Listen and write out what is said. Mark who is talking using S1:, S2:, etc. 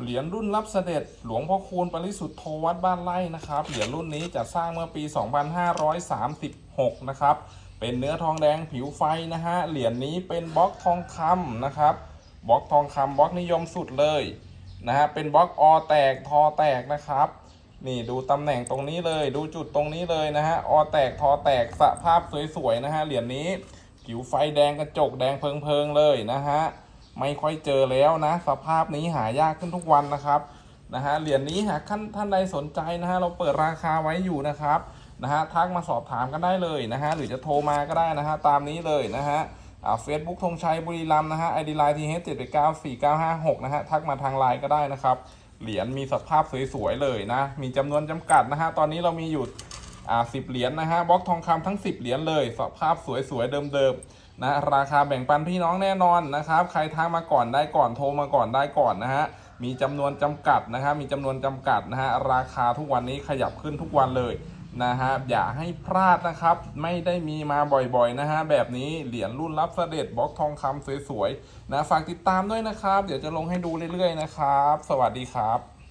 S1: เหรียญรุ่นรับเสด็จหลวงพ่อคูณปริสุทธโธวัดบ้านไร่นะครับ เหรียญรุ่นนี้จะสร้างเมื่อปี 2536 นะครับ เป็นเนื้อทองแดงผิวไฟนะฮะ เหรียญนี้เป็นบล็อกทองคำนะครับ บล็อกทองคำบล็อกนิยมสุดเลยนะฮะ เป็นบล็อกอแตกทอแตกนะครับ นี่ดูตำแหน่งตรงนี้เลย ดูจุดตรงนี้เลยนะฮะ อแตกทอแตกสภาพสวยๆนะฮะ เหรียญนี้ผิวไฟแดงกระจกแดงเพิงๆเลยนะฮะ ไม่ค่อยเจอแล้วนะ สภาพนี้หายากขึ้นทุกวันนะครับนะฮะเหรียญนี้หากท่านท่านใดสนใจนะฮะเราเปิดราคาไว้อยู่นะครับนะฮะทักมาสอบถามกันได้เลยนะฮะหรือจะโทรมาก็ได้นะฮะตามนี้เลยนะฮะอ่าเฟซบุ๊กธงชัยบุรีรัมย์นะฮะไอดีไลน์ทีเฮดเจ็ดเก้าสี่เก้าห้าหกนะฮะทักมาทางไลน์ก็ได้นะครับ เหรียญมีสภาพสวยๆเลยนะ มีจำนวนจำกัดนะฮะตอนนี้เรามีอยู่ อ่าสิบเหรียญนะฮะบล็อกทองคำทั้ง 10 เหรียญเลยสภาพสวยๆเดิมๆนะราคาแบ่งปันพี่น้องแน่นอนนะครับ ใครทักมาก่อนได้ก่อนโทรมาก่อนได้ก่อนนะฮะมีจำนวนจำกัดนะฮะมีจำนวนจำกัดนะฮะราคาทุกวันนี้ขยับขึ้นทุกวันเลยนะฮะอย่าให้พลาดนะครับ ไม่ได้มีมาบ่อยๆนะฮะแบบนี้เหรียญรุ่นรับเสด็จบล็อกทองคำสวยๆนะฝากติดตามด้วยนะครับ เดี๋ยวจะลงให้ดูเรื่อยๆนะครับ สวัสดีครับ